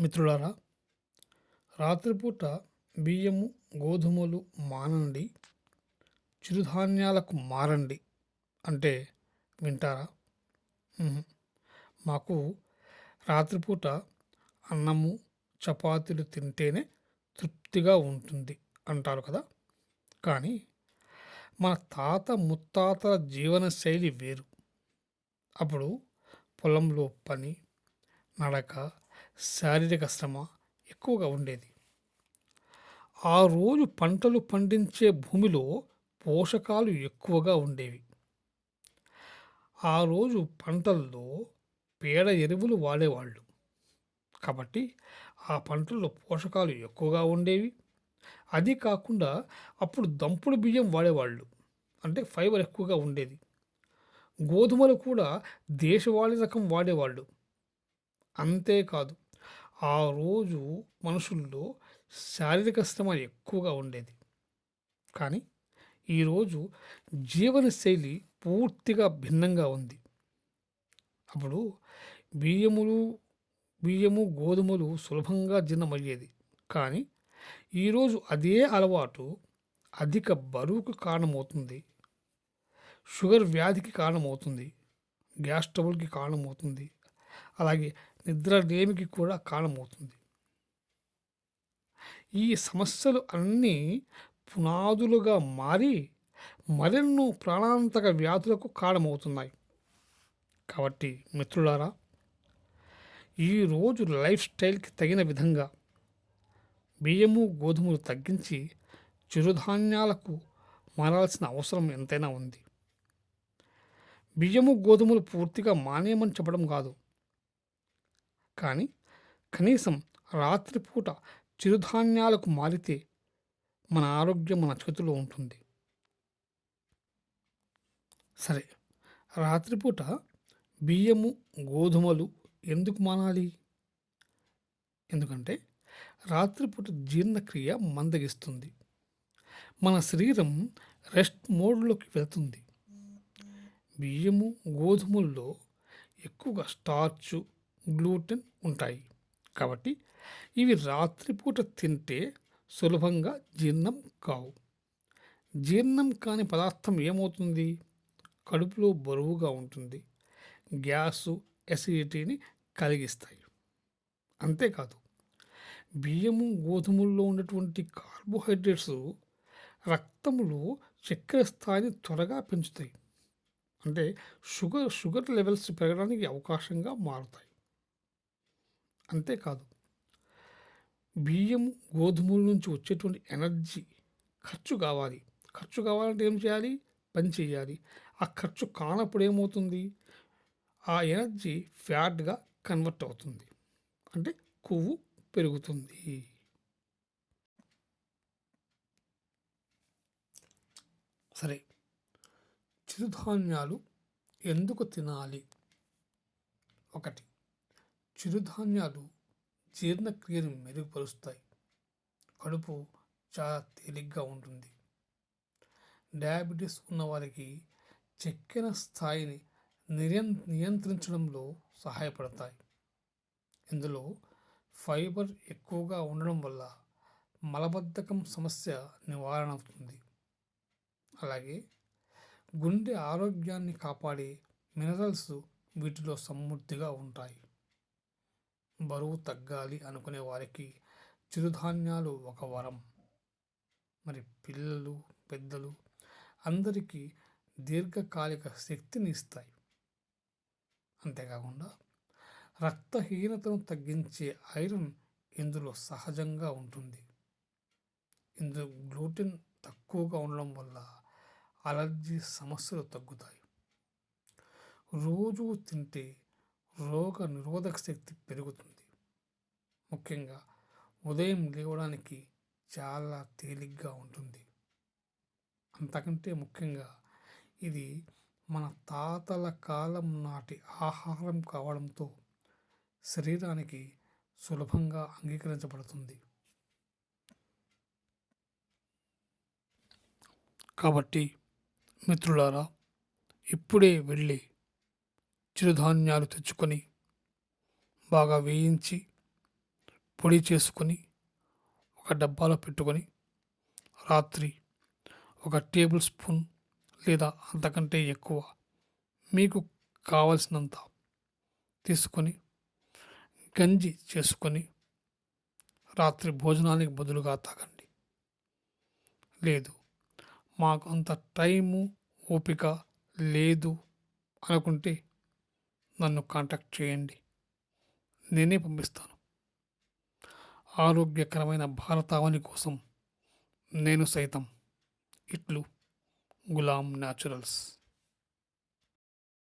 మిత్రులారా రాత్రిపూట బియ్యము గోధుమలు మానండి చిరుధాన్యాలకు మారండి అంటే వింటారా? మాకు రాత్రిపూట అన్నము చపాతీలు తింటేనే తృప్తిగా ఉంటుంది అంటారు కదా. కానీ మన తాత ముత్తాతల జీవనశైలి వేరు. అప్పుడు పొలంలో పని నడక శారీరక శ్రమ ఎక్కువగా ఉండేది. ఆ రోజు పంటలు పండించే భూమిలో పోషకాలు ఎక్కువగా ఉండేవి. ఆ రోజు పంటల్లో పేడ ఎరువులు వాడేవాళ్ళు. కాబట్టి ఆ పంటల్లో పోషకాలు ఎక్కువగా ఉండేవి. అది కాకుండా అప్పుడు దంపుడు బియ్యం వాడేవాళ్ళు. అంటే ఫైబర్ ఎక్కువగా ఉండేది. గోధుమలు కూడా దేశవాళీ రకం వాడేవాళ్ళు. అంతేకాదు ఆ రోజు మనుషుల్లో శారీరక శ్రమ ఎక్కువగా ఉండేది. కానీ ఈరోజు జీవనశైలి పూర్తిగా భిన్నంగా ఉంది. అప్పుడు బియ్యములు బియ్యము గోధుమలు సులభంగా జీర్ణమయ్యేది కానీ ఈరోజు అదే అలవాటు అధిక బరువుకు కారణమవుతుంది. షుగర్ వ్యాధికి కారణమవుతుంది. గ్యాస్ ట్రబుల్కి కారణమవుతుంది. అలాగే నిద్ర లేమికి కూడా కారణమవుతుంది ఈ సమస్యలు అన్నీ పునాదులుగా మారి మరెన్నో ప్రాణాంతక వ్యాధులకు కారణమవుతున్నాయి కాబట్టి మిత్రులారా ఈరోజు లైఫ్ స్టైల్కి తగిన విధంగా బియ్యము గోధుమలు తగ్గించి చిరుధాన్యాలకు మారాల్సిన అవసరం ఎంతైనా ఉంది. బియ్యము గోధుమలు పూర్తిగా మానేయమని చెప్పడం కాదు. కానీ కనీసం రాత్రిపూట చిరుధాన్యాలకు మారితే మన ఆరోగ్యం మన చేతిలో ఉంటుంది. సరే రాత్రిపూట బియ్యము గోధుమలు ఎందుకు మానాలి? ఎందుకంటే రాత్రిపూట జీర్ణక్రియ మందగిస్తుంది. మన శరీరం రెస్ట్ మోడ్లోకి వెళ్తుంది. బియ్యము గోధుమల్లో ఎక్కువగా స్టార్చు గ్లూటెన్ ఉంటాయి. కాబట్టి ఇవి రాత్రిపూట తింటే సులభంగా జీర్ణం కావు. జీర్ణం కాని పదార్థం ఏమవుతుంది? కడుపులో బరువుగా ఉంటుంది. గ్యాసు ఎసిడిటీని కలిగిస్తాయి. అంతేకాదు బియ్యము గోధుమల్లో ఉన్నటువంటి కార్బోహైడ్రేట్స్ రక్తంలో చక్కెర స్థాయిని త్వరగా పెంచుతాయి. అంటే షుగర్ షుగర్ లెవెల్స్ పెరగడానికి అవకాశంగా మారుతాయి. అంతేకాదు బియ్యం గోధుమల నుంచి వచ్చేటువంటి ఎనర్జీ ఖర్చు కావాలి. ఖర్చు కావాలంటే ఏం చేయాలి? పని చేయాలి. ఆ ఖర్చు కానప్పుడు ఏమవుతుంది? ఆ ఎనర్జీ ఫ్యాట్గా కన్వర్ట్ అవుతుంది. అంటే కొవ్వు పెరుగుతుంది. సరే. చిరుధాన్యాలు ఎందుకు తినాలి? ఒకటి. చిరుధాన్యాలు జీర్ణక్రియను మెరుగుపరుస్తాయి. కడుపు చాలా తేలిగ్గా ఉంటుంది. డయాబెటీస్ ఉన్నవారికి చక్కెర స్థాయిని నియం నియంత్రించడంలో సహాయపడతాయి. ఇందులో ఫైబర్ ఎక్కువగా ఉండడం వల్ల మలబద్ధకం సమస్య నివారణ అవుతుంది. అలాగే గుండె ఆరోగ్యాన్ని కాపాడే మినరల్స్ వీటిలో సమృద్ధిగా ఉంటాయి. బరువు తగ్గాలి అనుకునే వారికి చిరుధాన్యాలు ఒక వరం. మరి పిల్లలు పెద్దలు అందరికీ దీర్ఘకాలిక శక్తిని ఇస్తాయి. అంతేకాకుండా రక్తహీనతను తగ్గించే ఐరన్ ఇందులో సహజంగా ఉంటుంది. ఇందులో గ్లూటెన్ తక్కువగా ఉండడం వల్ల అలర్జీ సమస్యలు తగ్గుతాయి. రోజు తింటే రోగ నిరోధక శక్తి పెరుగుతుంది. ముఖ్యంగా ఉదయం లేవడానికి చాలా తేలిగ్గా ఉంటుంది. అంతకంటే ముఖ్యంగా ఇది మన తాతల కాలం నాటి ఆహారం కావడంతో శరీరానికి సులభంగా అంగీకరించబడుతుంది. కాబట్టి మిత్రులారా ఇప్పుడే వెళ్ళి చిరుధాన్యాలు తెచ్చుకొని బాగా వేయించి పొడి చేసుకొని ఒక డబ్బాలో పెట్టుకొని రాత్రి ఒక టేబుల్ స్పూన్ లేదా అంతకంటే ఎక్కువ మీకు కావలసినంత తీసుకొని గంజి చేసుకొని రాత్రి భోజనానికి బదులుగా తాగండి. లేదు మాకు అంత టైము ఓపిక లేదు అనుకుంటే నన్ను కాంటాక్ట్ చేయండి. నేనే పంపిస్తాను. ఆరోగ్యకరమైన భారతావని కోసం నేను సైతం. ఇట్లు గులాం న్యాచురల్స్.